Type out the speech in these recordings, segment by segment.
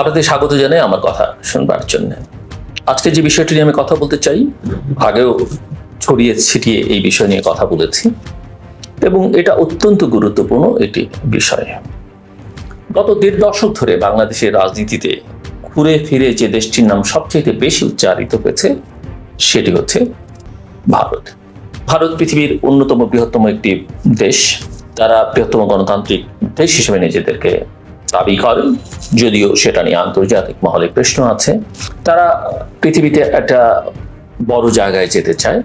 আপনাদের স্বাগত জানাই আমার কথা শুনবার জন্য। আজকে যে বিষয়টি নিয়ে আমি কথা বলতে চাই, আগেও ছড়িয়ে ছিটিয়ে এই বিষয় নিয়ে কথা বলেছি এবং এটা অত্যন্ত গুরুত্বপূর্ণ একটি বিষয়। গত দেড় দশক ধরে বাংলাদেশের রাজনীতিতে ঘুরে ফিরে যে দেশটির নাম সবচেয়ে বেশি উচ্চারিত হয়েছে, সেটি হচ্ছে ভারত। ভারত পৃথিবীর অন্যতম বৃহত্তম একটি দেশ তারা বৃহত্তম গণতান্ত্রিক দেশ হিসেবে নিজেদেরকে দাবি করেন, যদিও সেটা নিয়ে আন্তর্জাতিক মহলে প্রশ্ন আছে। তারা পৃথিবীতে একটা বড় জায়গায় যেতে চায়,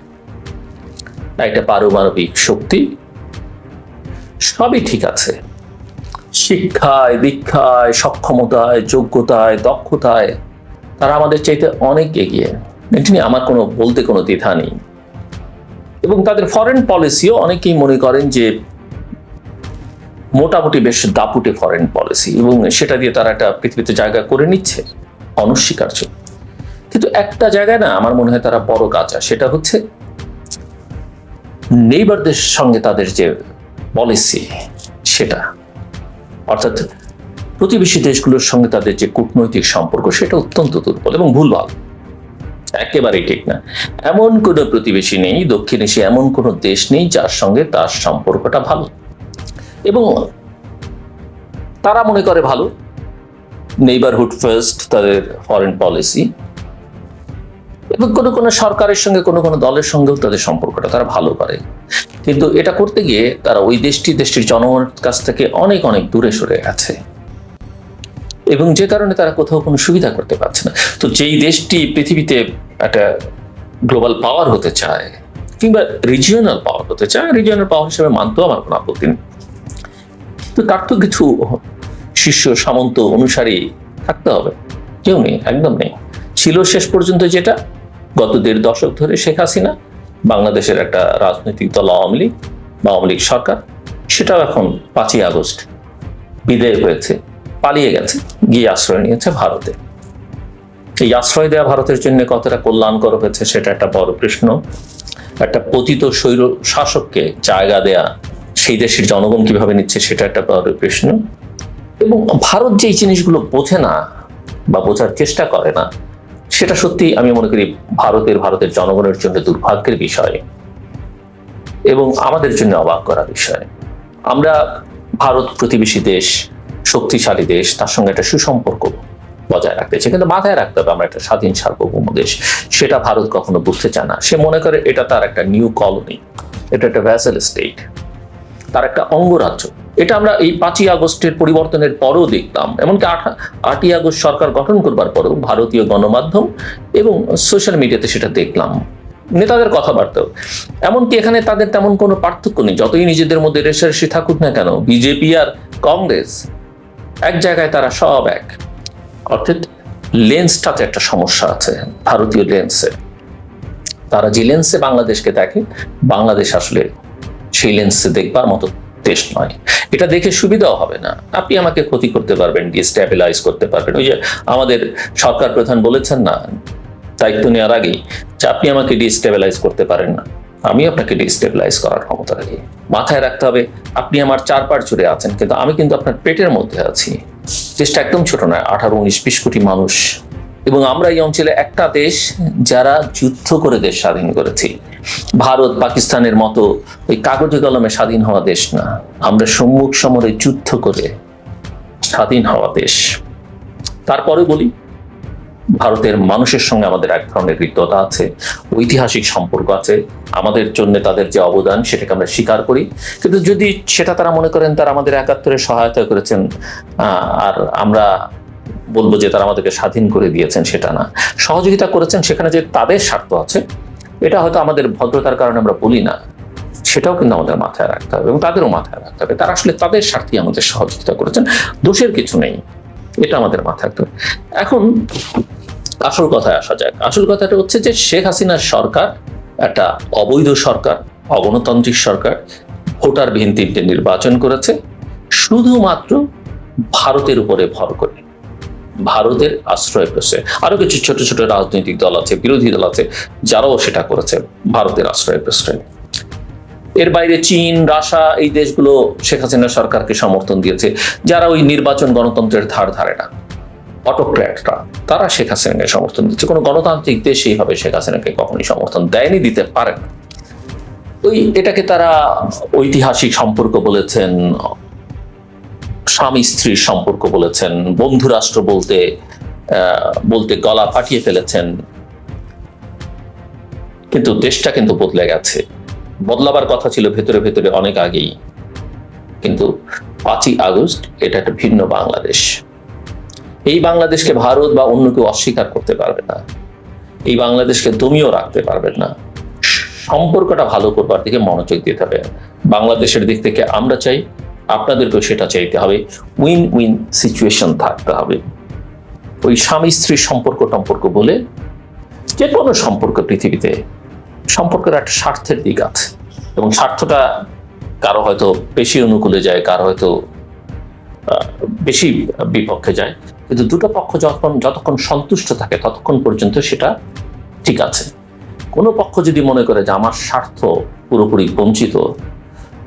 একটা পারমাণবিক শক্তি। সবই ঠিক আছে। শিক্ষায়, দীক্ষায়, সক্ষমতায়, যোগ্যতায়, দক্ষতায় তারা আমাদের চাইতে অনেক এগিয়ে। এটি নিয়ে আমার কোনো, বলতে কোনো দ্বিধা নেই। এবং তাদের ফরেন পলিসিও অনেকেই মনে করেন যে মোটামুটি বেশ দাপুটে ফরেন পলিসি এবং সেটা দিয়ে তারা একটা পৃথিবীতে জায়গা করে নিচ্ছে, অনস্বীকার্য। কিন্তু একটা জায়গায় না আমার মনে হয় তারা বড় কাঁচা সেটা হচ্ছে নেইবারদের সঙ্গে তাদের যে পলিসি সেটা, অর্থাৎ প্রতিবেশী দেশগুলোর সঙ্গে তাদের যে কূটনৈতিক সম্পর্ক সেটা অত্যন্ত দুর্বল এবং ভুলভাল। একেবারেই ঠিক না। এমন কোনো প্রতিবেশী নেই, দক্ষিণ এশিয়া এমন কোনো দেশ নেই যার সঙ্গে তার সম্পর্কটা ভালো। এবং তারা মনে করে ভালো। নেইবারহুড ফার্স্ট তাদের ফরেন পলিসি এবং কোনো কোনো সরকারের সঙ্গে, কোনো কোনো দলের সঙ্গেও তাদের সম্পর্কটা তারা ভালো করে। কিন্তু এটা করতে গিয়ে তারা ওই দেশটি, দেশটির জনগণের কাছ থেকে অনেক অনেক দূরে সরে আছে এবং যে কারণে তারা কোথাও কোনো সুবিধা করতে পারছে না। তো যেই দেশটি পৃথিবীতে একটা গ্লোবাল পাওয়ার হতে চায়, কিংবা রিজিওনাল পাওয়ার হতে চায় রিজিওনাল পাওয়ার হিসেবে মানতেও আমার কোনো আপত্তি নেই। কিন্তু তার তো কিছু শিষ্য সামন্ত অনুসারী থাকতে হবে। কেউ নেই, একদম নেই। ছিল শেষ পর্যন্ত যেটা, গত দেড় দশক ধরে শেখ হাসিনা, বাংলাদেশের একটা রাজনৈতিক দল, আওয়ামী লীগ বা আওয়ামী লীগ সরকার, সেটাও এখন পাঁচই আগস্ট বিদায় হয়েছে, পালিয়ে গেছে, গিয়ে আশ্রয় নিয়েছে ভারতে। এই আশ্রয় দেওয়া ভারতের জন্য কতটা কল্যাণকর হয়েছে সেটা একটা বড় প্রশ্ন। একটা পতিত স্বৈর শাসককে জায়গা দেয়া সেই দেশের জনগণ কীভাবে নিচ্ছে সেটা একটা বড় প্রশ্ন। এবং ভারত যেই জিনিসগুলো বোঝে না বা বোঝার চেষ্টা করে না, সেটা সত্যি আমি মনে করি ভারতের ভারতের জনগণের জন্য দুর্ভাগ্যের বিষয় এবং আমাদের জন্য অবাক করা বিষয়। আমরা ভারত প্রতিবেশী দেশ, শক্তিশালী দেশ, তার সঙ্গে একটা সুসম্পর্ক বজায় রাখতে চাই। কিন্তু মাথায় রাখতে হবে আমরা একটা স্বাধীন, সার্বভৌম দেশ। সেটা ভারত কখনো বুঝতে চায় না। সে মনে করে এটা তার একটা নিউ কলোনি, এটা একটা ভ্যাসেল স্টেট। তার একটা অঙ্গরাজ্য। এটা আমরা এই পাঁচই আগস্টের পরিবর্তনের পরও দেখতাম। এমনকি আটই আগস্ট সরকার গঠন করবার পরেও ভারতীয় গণমাধ্যম এবং সোশ্যাল মিডিয়াতে সেটা দেখলাম। নেতাদের কথাবার্তাও। এমনকি এখানে তাদের তেমন কোনো পার্থক্য নেই। যতই নিজেদের মধ্যে রেশারেশি থাকুক না কেন, বিজেপি আর কংগ্রেস এক জায়গায় তারা সব এক। অর্থাৎ লেন্সটাতে একটা সমস্যা আছে, ভারতীয় লেন্সে। তারা যে লেন্সে বাংলাদেশকে দেখে, বাংলাদেশ আসলে সেই লেন্সে দেখবার মতো দেশ নয়। এটা দেখে সুবিধাও হবে না। আপনি আমাকে ক্ষতি করতে পারবেন ডিস্টেবিলাইজ করতে পারবেন। ওই যে আমাদের সরকার প্রধান বলেছেন না, দায়িত্ব নেওয়ার আগেই যে আপনি আমাকে ডিস্টেবিলাইজ করতে পারেন না। আমি আপনাকে ডিস্টেবিলাইজ করার ক্ষমতা রাখি। মাথায় রাখতে হবে, আপনি আমার চার পাট জুড়ে আছেন, কিন্তু আমি কিন্তু আপনার পেটের মধ্যে আছি। দেশটা একদম ছোট নয়, আঠারো উনিশ বিশ কোটি মানুষ। এবং আমরা এই অঞ্চলে একটা দেশ যারা যুদ্ধ করে দেশ স্বাধীন করেছি। ভারত পাকিস্তানের মতো ওই কাগজে কলমে স্বাধীন হওয়া দেশ না। আমরা সম্মুখ সমরে যুদ্ধ করে স্বাধীন হওয়া দেশ। তারপরে বলি, ভারতের মানুষের সঙ্গে আমাদের এক ধরনের হৃদ্যতা আছে, ঐতিহাসিক সম্পর্ক আছে, আমাদের জন্য তাদের যে অবদান সেটাকে আমরা স্বীকার করি। কিন্তু যদি সেটা তারা মনে করেন তারা আমাদের একাত্তরে সহায়তা করেছেন আর আমরা বলব যে তারা আমাদেরকে স্বাধীন করে দিয়েছেন সেটা না। সহযোগিতা করেছেন সেখানে যে তাদের স্বার্থ আছে এটা হয়তো আমাদের ভদ্রতার কারণে আমরা বলি না। সেটাও কিন্তু আমাদের মাথায় রাখতে হবে এবং তাদেরও মাথায় রাখতে হবে। তারা আসলে তাদের স্বার্থে আমাদের সহযোগিতা করেছেন। দোষের কিছু নেই। এটা আমাদের মাথায় রাখতে হবে। এখন আসল কথায় আসা যাক। আসল কথাটা হচ্ছে যে শেখ হাসিনার সরকার একটা অবৈধ সরকার, অগণতান্ত্রিক সরকার, ভোটারবিহীন তিনটে নির্বাচন করেছে। শুধুমাত্র ভারতের উপরে ভর করে। ভারতের আশ্রয় পেয়েছে। আরও কিছু ছোট ছোট রাজনৈতিক দল আছে, বিরোধী দল আছে, যারাও সেটা করেছে, ভারতের আশ্রয় পেয়েছে। এর বাইরে চীন রাশিয়া এই দেশগুলো শেখ হাসিনা সরকারকে সমর্থন দিয়েছে, যারা ওই নির্বাচন গণতন্ত্রের ধার ধারে না। অটোক্র্যাটরা, তারা শেখ হাসিনাকে সমর্থন দিচ্ছে। কোনো গণতান্ত্রিক দেশ এইভাবে শেখ হাসিনাকে কখনোই সমর্থন দেয়নি, দিতে পারে না। ওই, এটাকে তারা ঐতিহাসিক সম্পর্ক বলেছেন স্বামী স্ত্রীর সম্পর্ক বলেছেন, বন্ধু রাষ্ট্র বলতে বলতে গলা ফাটিয়ে ফেলেছেন। কিন্তু দেশটা কিন্তু বদলে গেছে। বদলাবার কথা ছিল ভেতরে ভেতরে অনেক আগেই। কিন্তু পাঁচই আগস্ট এটা একটা ভিন্ন বাংলাদেশ। এই বাংলাদেশকে ভারত বা অন্য কেউ অস্বীকার করতে পারবে না। এই বাংলাদেশকে দমিও রাখতে পারবেন না। সম্পর্কটা ভালো করবার দিকে মনোযোগ দিতে হবে। বাংলাদেশের দিক থেকে আমরা চাই আপনাদেরকেও সেটা চাইতে হবে। উইন উইন সিচুয়েশন থাকতে হবে। ওই স্বামী স্ত্রীর সম্পর্ক টম্পর্ক বলে যে কোনো সম্পর্ক পৃথিবীতে সম্পর্কের একটা স্বার্থের দিক আছে। এবং স্বার্থটা কারও হয়তো বেশি অনুকূলে যায়, কারও হয়তো বেশি বিপক্ষে যায়। কিন্তু দুটো পক্ষ যখন, যতক্ষণ সন্তুষ্ট থাকে, ততক্ষণ পর্যন্ত সেটা ঠিক আছে। কোনো পক্ষ যদি মনে করে যে আমার স্বার্থ পুরোপুরি বঞ্চিত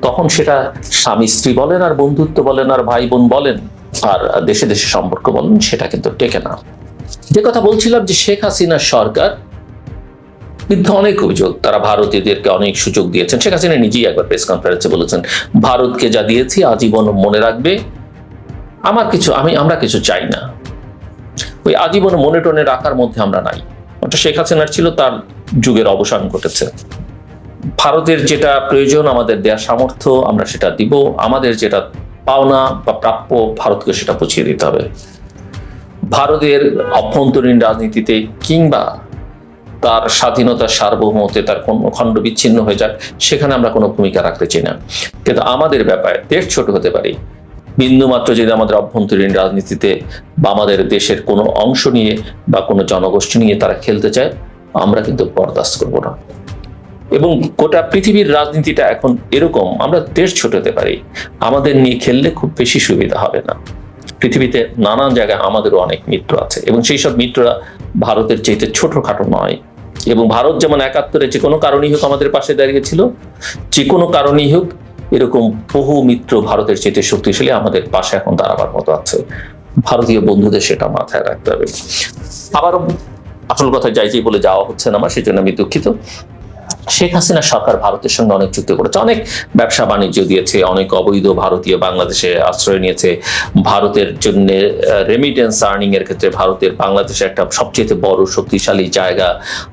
তখন সেটা স্বামী স্ত্রী বলেন আর বন্ধুত্ব বলেন আর ভাই বোন বলেন আর দেশে দেশে সম্পর্ক বলেন, সেটা কিন্তু টেকে না। যে কথা বলছিলাম যে শেখ হাসিনার সরকার বিরুদ্ধে অনেক অভিযোগ, তারা ভারতীয়দেরকে অনেক সুযোগ দিয়েছেন। শেখ হাসিনা নিজেই একবার প্রেস কনফারেন্সে বলেছেন, ভারতকে যা দিয়েছি আজীবন মনে রাখবে। আমার কিছু, আমি, আমরা কিছু চাই না। ওই আজীবন মনে টনে রাখার মধ্যে আমরা নাই। ওটা শেখ হাসিনার ছিল তার যুগের অবসান ঘটেছে। ভারতের যেটা প্রয়োজন, আমাদের দেওয়ার সামর্থ্য, আমরা সেটা দিব। আমাদের যেটা পাওনা বা প্রাপ্য, ভারতকে সেটা বুঝিয়ে দিতে হবে। ভারতের অভ্যন্তরীণ রাজনীতিতে কিংবা তার স্বাধীনতার সার্বভৌমতে তার কোন খণ্ড বিচ্ছিন্ন হয়ে যাক, সেখানে আমরা কোনো ভূমিকা রাখতে চাই না। কিন্তু আমাদের ব্যাপারে দেশ ছোট হতে পারি। বিন্দু মাত্র যদি আমাদের অভ্যন্তরীণ রাজনীতিতে বা আমাদের দেশের কোনো অংশ নিয়ে বা কোনো জনগোষ্ঠী নিয়ে তারা খেলতে চায়, আমরা কিন্তু বরদাস্ত করব না। এবং গোটা পৃথিবীর রাজনীতিটা এখন এরকম, আমরা দেশ ছোট হতে পারি। আমাদের নিয়ে খেললে খুব বেশি সুবিধা হবে না। পৃথিবীতে নানান জায়গায় আমাদেরও অনেক মিত্র আছে এবং সেই সব মিত্ররা ভারতের চাইতে ছোটখাটো নয়। এবং ভারত যেমন একাত্তরে যে কোনো কারণেই হোক আমাদের পাশে দাঁড়িয়েছিল, যে কোনো কারণেই হোক এরকম বহু মিত্র ভারতের চাইতে শক্তিশালী আমাদের পাশে এখন দাঁড়াবার মতো আছে। ভারতীয় বন্ধুদের সেটা মাথায় রাখতে হবে। আবারও আসল কথা যাই বলে যাওয়া হচ্ছে না আমার, সেজন্য আমি দুঃখিত। শেখ হাসিনা সরকার ভারতের সঙ্গে অনেক চুক্তি করেছে, অনেক ব্যবসা বাণিজ্য দিয়েছে, অনেক অবৈধ ভারতীয় বাংলাদেশে আশ্রয় নিয়েছে। ভারতের জন্য রেমিটেন্স আর্নিং এর ক্ষেত্রে ভারতের বাংলাদেশে একটা সবচেয়ে বড় শক্তিশালী জায়গা।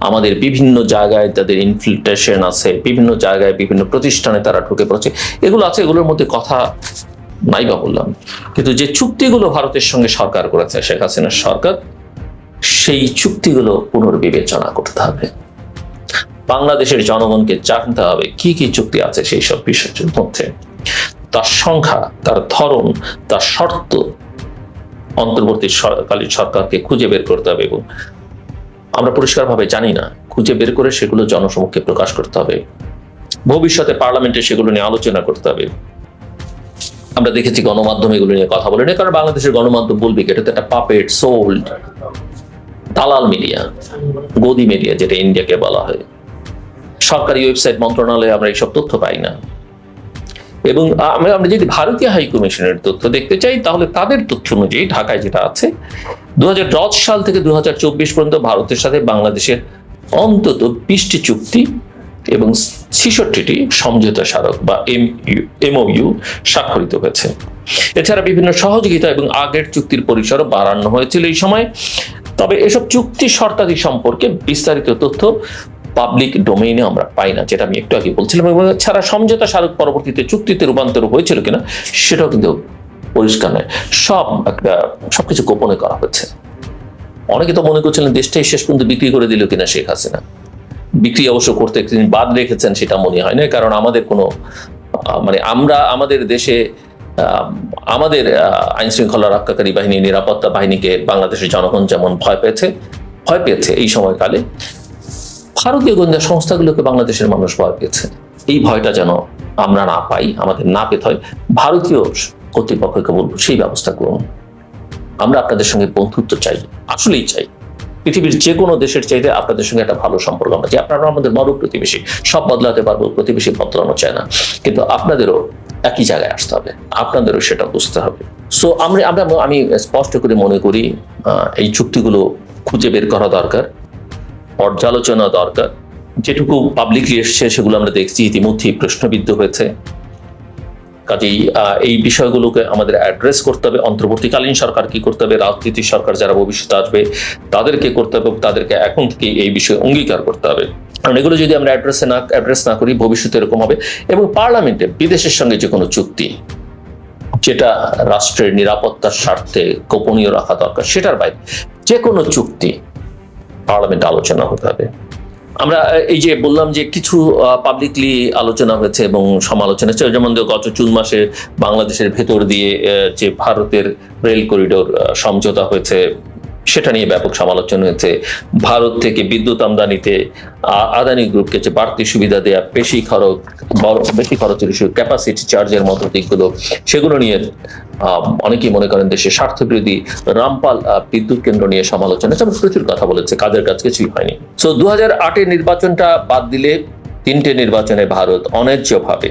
আমাদের বিভিন্ন জায়গায় তাদের ইনফিল্ট্রেশন আছে, বিভিন্ন জায়গায় বিভিন্ন প্রতিষ্ঠানে তারা ঢুকে পড়েছে। এগুলো আছে, এগুলোর মধ্যে কথা নাই বা বললাম। কিন্তু যে চুক্তিগুলো ভারতের সঙ্গে সরকার করেছে, শেখ হাসিনার সরকার, সেই চুক্তিগুলো পুনর্বিবেচনা করতে হবে। বাংলাদেশের জনগণকে জানতে হবে কি কি চুক্তি আছে সেই সব বিষয়ের মধ্যে। তার সংখ্যা, তার ধরন, তার শর্ত অন্তর্বর্তী সরকালীন সরকারকে খুঁজে বের করতে হবে এবং আমরা পরিষ্কারভাবে জানি না, খুঁজে বের করে সেগুলো জনসমক্ষে প্রকাশ করতে হবে। ভবিষ্যতে পার্লামেন্টে সেগুলো নিয়ে আলোচনা করতে হবে। আমরা দেখেছি গণমাধ্যম এগুলো নিয়ে কথা বলে না কারণ বাংলাদেশের গণমাধ্যম বলবে এটা তো একটা পাপেট সোল্ড দালাল মিডিয়া গদি মিডিয়া যেটা ইন্ডিয়াকে বলা হয়। সরকারি ওয়েবসাইট মন্ত্রণালয়ে আমরা এইসব তথ্য পাই না। এবং আমরা আমরা যদি ভারতীয় হাই কমিশনের তথ্য দেখতে চাই, তাহলে তাদের তথ্য অনুযায়ী ঢাকায় যেটা আছে, দুহাজার দশ সাল থেকে দুহাজার চব্বিশ পর্যন্ত ভারতের সাথে বাংলাদেশের অন্তত বিশটি চুক্তি এবং ছিষট্টিটি সমঝোতা স্মারক বা এম এমওইউ স্বাক্ষরিত হয়েছে। এছাড়া বিভিন্ন সহযোগিতা এবং আগের চুক্তির পরিসরও বাড়ানো হয়েছিল এই সময়। তবে এসব চুক্তি শর্তাদি সম্পর্কে বিস্তারিত তথ্য পাবলিক ডোমেইনে আমরা পাই না, যেটা আমি একটু আগে বলছিলাম, এবং ছাড়া সমঝোতা স্মারক পরবর্তীতে চুক্তিতে রূপান্তর হয়েছিল কিনা, সেটাও কিন্তু পরিষ্কার নয়। সব একটা, সবকিছু গোপনে করা হচ্ছে। অনেকে তো মনে করছিলেন দেশটাই শেষ পর্যন্ত বিক্রি করে দিল কিনা শেখ হাসিনা। বিক্রি অবশ্য করতে তিনি বাদ রেখেছেন, সেটা মনে হয় না, কারণ আমাদের কোনো মানে আমরা আমাদের দেশে আমাদের আইন শৃঙ্খলা রক্ষাকারী বাহিনী, নিরাপত্তা বাহিনীকে বাংলাদেশের জনগণ যেমন ভয় পেয়েছে ভয় পেয়েছে এই সময়কালে। ভারতীয় গোয়েন্দা সংস্থাগুলোকে বাংলাদেশের মানুষ ভয় পেয়েছে। এই ভয়টা যেন আমরা না পাই, আমাদের না পেতে হয়, ভারতীয় কর্তৃপক্ষকে বলব সেই ব্যবস্থা করুন। আমরা আপনাদের সঙ্গে বন্ধুত্ব চাই, আসলেই চাই। পৃথিবীর যে কোনো দেশের চাইতে আপনাদের সঙ্গে একটা ভালো সম্পর্ক আমরা যে আপনারা আমাদের বড় প্রতিবেশী। সব বদলাতে পারব, প্রতিবেশী বদলানো চায় না। কিন্তু আপনাদেরও একই জায়গায় আসতে হবে। আপনাদেরও সেটা বুঝতে হবে। সো আমরা আমরা, আমি স্পষ্ট করে মনে করি এই চুক্তিগুলো খুঁজে বের করা দরকার। পর্যালোচনা দরকার। যেটুকু পাবলিকলি এসছে সেগুলো আমরা দেখছি ইতিমধ্যেই প্রশ্নবিদ্ধ হয়েছে। কাজেই এই বিষয়গুলোকে আমাদের অ্যাড্রেস করতে হবে। অন্তর্বর্তীকালীন সরকার কি করতে হবে? রাজনীতির সরকার যারা ভবিষ্যতে আসবে, তাদেরকে করতে হবে তাদেরকে এখন থেকে এই বিষয়ে অঙ্গীকার করতে হবে। কারণ এগুলো যদি আমরা অ্যাড্রেসে না অ্যাড্রেস না করি, ভবিষ্যতে এরকম হবে। এবং পার্লামেন্টে বিদেশের সঙ্গে যে কোনো চুক্তি, যেটা রাষ্ট্রের নিরাপত্তার স্বার্থে গোপনীয় রাখা দরকার, সেটার বাইরে যে কোনো চুক্তি পার্লামেন্টে আলোচনা হতে হবে। আমরা, এই যে বললাম যে কিছু পাবলিকলি আলোচনা হয়েছে এবং সমালোচনা হচ্ছে যেমন গত জুন মাসে বাংলাদেশের ভেতর দিয়ে যে ভারতের রেল করিডোর সমঝোতা হয়েছে, সেটা নিয়ে ব্যাপক সমালোচনা হয়েছে। ভারত থেকে বিদ্যুৎ আমদানিতে আদানি গ্রুপকে যে বাড়তি সুবিধা দেয়া বেশি খরচ বেশি খরচের ক্যাপাসিটি চার্জের মতো দিকগুলো সেগুলো নিয়ে অনেকেই মনে করেন দেশের স্বার্থ বিরোধী রামপাল বিদ্যুৎ কেন্দ্র নিয়ে সমালোচনা এবং প্রচুর কথা বলেছে, কাজের কাজ কিছুই হয়নি। সো দু হাজার নির্বাচনটা বাদ দিলে তিনটে নির্বাচনে ভারত অন্যায্যভাবে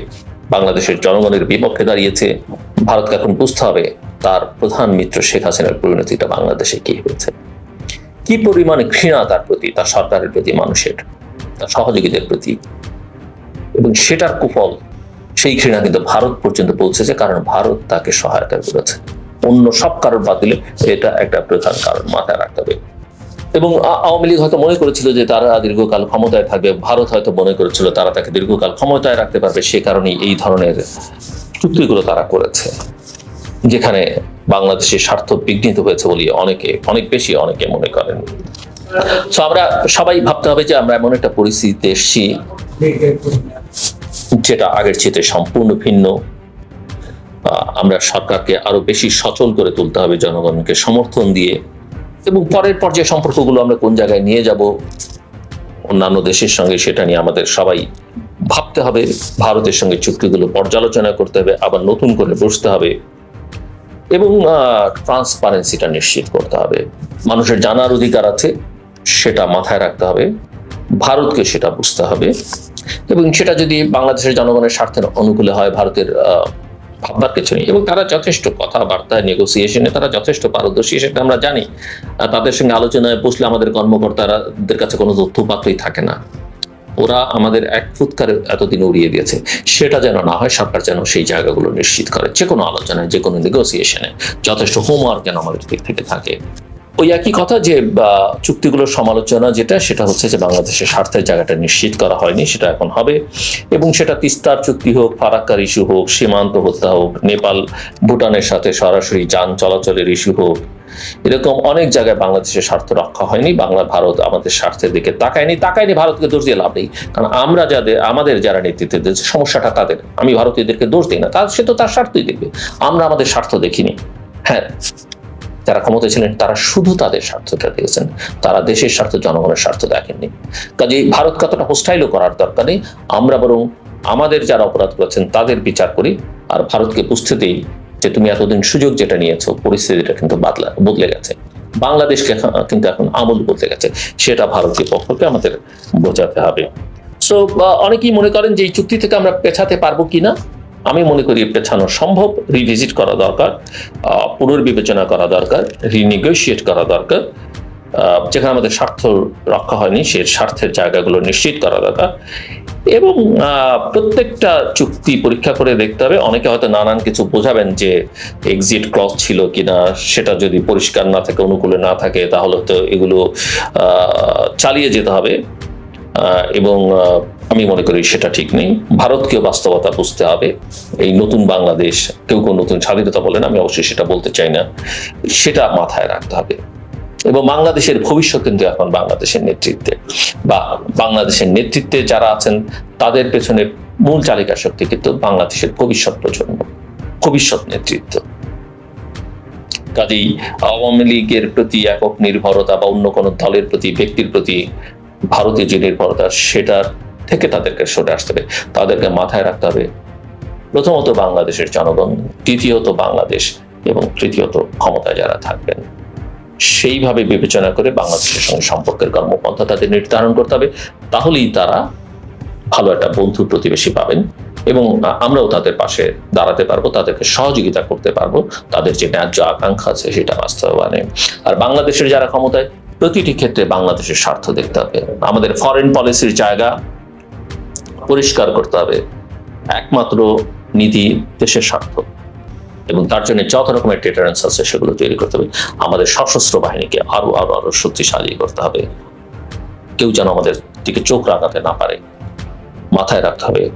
বাংলাদেশের জনগণের বিপক্ষে দাঁড়িয়েছে, ভারতকে এখন বুঝতে হবে তার প্রধান মিত্র শেখ হাসিনার পরিণতিটা বাংলাদেশে কি হয়েছে। কি পরিমাণে ঘৃণা তার প্রতি, তার সরকারের প্রতি মানুষের? তার সহযোগীদের প্রতি। এবং সেটার কুফল, সেই ঘৃণা কিন্তু ভারত পর্যন্ত পৌঁছেছে, কারণ ভারত তাকে সহায়তা করেছে। অন্য সব কারণ বাদ দিলে এটা একটা প্রধান কারণ মাথায় রাখতে হবে। এবং আওয়ামী লীগ হয়তো মনে করেছিল যে তারা দীর্ঘকাল ক্ষমতায় থাকবে, ভারত হয়তো মনে করেছিল তারা তাকে দীর্ঘকাল ক্ষমতায় রাখতে পারবে, সে কারণেই এই ধরনের চুক্তিগুলো তারা করেছে। যেখানে বাংলাদেশের স্বার্থ বিঘ্নিত হয়েছে বলে অনেকে, অনেক বেশি অনেকে মনে করেন। আমরা সবাই ভাবতে হবে যে আমরা এমন একটা পরিস্থিতিতে এসেছি যেটা আগের চেয়ে সম্পূর্ণ ভিন্ন। আমরা সরকারকে আরও বেশি সচল করে তুলতে হবে, জনগণকে সমর্থন দিয়ে। এবং পরের পর্যায়ে সম্পর্কগুলো আমরা কোন জায়গায় নিয়ে যাব, অন্যান্য দেশের সঙ্গে সেটা নিয়ে আমাদের সবাই ভাবতে হবে। ভারতের সঙ্গে চুক্তিগুলো পর্যালোচনা করতে হবে, আবার নতুন করে বসতে হবে। এবং ট্রান্সপারেন্সিটা নিশ্চিত করতে হবে। মানুষের জানার অধিকার আছে। সেটা মাথায় রাখতে হবে, ভারতকে সেটা বুঝতে হবে এবং সেটা যদি বাংলাদেশের জনগণের স্বার্থের অনুকূলে হয়, ভারতের ভাববার কিছু নেই এবং তারা যথেষ্ট কথাবার্তা নেগোসিয়েশনে তারা যথেষ্ট পারদর্শী, সেটা আমরা জানি। তাদের সঙ্গে আলোচনায় বসলে আমাদের কর্মকর্তাদের কাছে কোনো তথ্যপাত্রই থাকে না। ওরা আমাদের এক ফুৎকারে এতদিন উড়িয়ে দিয়েছে। সেটা যেন না হয়, সরকার যেন সেই জায়গাগুলো নিশ্চিত করে। যে কোনো আলোচনায় যে কোনো নেগোসিয়েশনে যথেষ্ট হোমওয়ার্ক যেন আমাদের দিক থেকে থাকে। ওই একই কথা যে চুক্তিগুলোর সমালোচনা যেটা, সেটা হচ্ছে যে বাংলাদেশের স্বার্থের জায়গাটা নিশ্চিত করা হয়নি, সেটা এখন হবে। এবং সেটা তিস্তার চুক্তি হোক, ফারাক্কার ইস্যু হোক, সীমান্ত হত্যা হোক, নেপাল, ভুটানের সাথে সরাসরি যান চলাচলের ইস্যু হোক, এরকম অনেক জায়গায় বাংলাদেশের স্বার্থ রক্ষা হয়নি। বাংলা, ভারত আমাদের স্বার্থের দিকে তাকায়নি। তাকায়নি, ভারতকে দোষ দিয়ে লাভ নেই। কারণ আমরা যাদের, আমাদের যারা নেতৃত্বে দিচ্ছে সমস্যাটা তাদের, আমি ভারতীয়দেরকে দোষ দিই না। তার সে তো তার স্বার্থই দেখবে। আমরা আমাদের স্বার্থ দেখিনি। হ্যাঁ। যারা ক্ষমতায় ছিলেন, তারা শুধু তাদের স্বার্থটা দিয়েছেন। তারা দেশের স্বার্থ, জনগণের স্বার্থ দেখেননি। কাজে ভারত কতটা হোস্টাইলও করার দরকার নেই। আমরা বরং আমাদের যারা অপরাধ করেছেন, তাদের বিচার করি। আর ভারতকে বুঝতে দিই যে তুমি এতদিন সুযোগ যেটা নিয়েছো, পরিস্থিতিটা কিন্তু বাদলা, বদলে গেছে। বাংলাদেশকে কিন্তু এখন আমল বদলে গেছে। সেটা ভারতীয় পক্ষকে আমাদের বোঝাতে হবে। সো অনেকেই মনে করেন যে এই চুক্তি থেকে আমরা পেছাতে পারব কিনা? আমি মনে করি পেছানো সম্ভব রিভিজিট করা দরকার পুনর্বিবেচনা করা দরকার রিনিগোসিয়েট করা দরকার যেখানে আমাদের স্বার্থ রক্ষা হয়নি, সে স্বার্থের জায়গাগুলো নিশ্চিত করা দরকার। এবং প্রত্যেকটা চুক্তি পরীক্ষা করে দেখতে হবে। অনেকে হয়তো নানান কিছু বোঝাবেন যে এক্সিট ক্লজ ছিল কিনা, সেটা যদি পরিষ্কার না থাকে, অনুকূলে না থাকে, তাহলে তো এগুলো চালিয়ে যেতে হবে। এবং আমি মনে করি সেটা ঠিক নেই। ভারতকেও বাস্তবতা বুঝতে হবে। এই নতুন বাংলাদেশ, কেউ কেউ নতুন স্বাধীনতা বলেন আমি অবশ্যই সেটা বলতে চাই না। সেটা মাথায় রাখতে হবে। এবং বাংলাদেশের ভবিষ্যৎ কিন্তু এখন বাংলাদেশের নেতৃত্বে। বা বাংলাদেশের নেতৃত্বে যারা আছেন, তাদের পেছনে মূল চালিকা শক্তি কিন্তু বাংলাদেশের ভবিষ্যৎ প্রজন্ম, ভবিষ্যৎ নেতৃত্ব। কাজেই আওয়ামী লীগের প্রতি একক নির্ভরতা বা অন্য কোনো দলের প্রতি, ব্যক্তির প্রতি ভারতীয় যে নির্ভরতা, সেটার থেকে তাদেরকে সরে আসতে হবে। তাদেরকে মাথায় রাখতে হবে। প্রথমত বাংলাদেশের জনগণ, দ্বিতীয়ত বাংলাদেশ এবং তৃতীয়ত ক্ষমতায় যারা থাকবেন। সেইভাবে বিবেচনা করে বাংলাদেশের সঙ্গে সম্পর্কের কর্মপন্থা তাদের নির্ধারণ করতে হবে। তাহলেই তারা ভালো একটা বন্ধু প্রতিবেশী পাবেন এবং আমরাও তাদের পাশে দাঁড়াতে পারব, তাদেরকে সহযোগিতা করতে পারব। তাদের যে ন্যায্য আকাঙ্ক্ষা আছে সেটা বাস্তবায়নে। আর বাংলাদেশের যারা ক্ষমতায়, প্রতিটি ক্ষেত্রে বাংলাদেশের স্বার্থ দেখতে হবে। আমাদের ফরেন পলিসির জায়গা পরিষ্কার করতে হবে। একমাত্র নীতি দেশের স্বার্থ। এবং তার জন্য যত রকমের টেটারেন্স আছে, সেগুলো তৈরি করতে হবে। আমাদের সশস্ত্র বাহিনীকে আরও আরও আরও শক্তিশালী করতে হবে। কেউ যেন আমাদের দিকে চোখ রাখাতে না পারে। মাথায় রাখতে হবে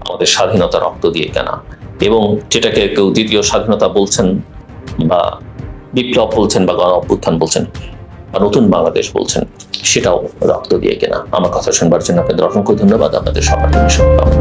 আমাদের স্বাধীনতা রক্ত দিয়ে কেনা। এবং যেটাকে কেউ দ্বিতীয় স্বাধীনতা বলছেন বা বিপ্লব বলছেন বা গণ অভ্যুত্থান বলছেন বা নতুন বাংলাদেশ বলছেন সেটাও রক্ত দিয়ে কেনা। আমার কথা শুনবার জন্য আপনাদের অসংখ্য ধন্যবাদ। আপনাদের সবার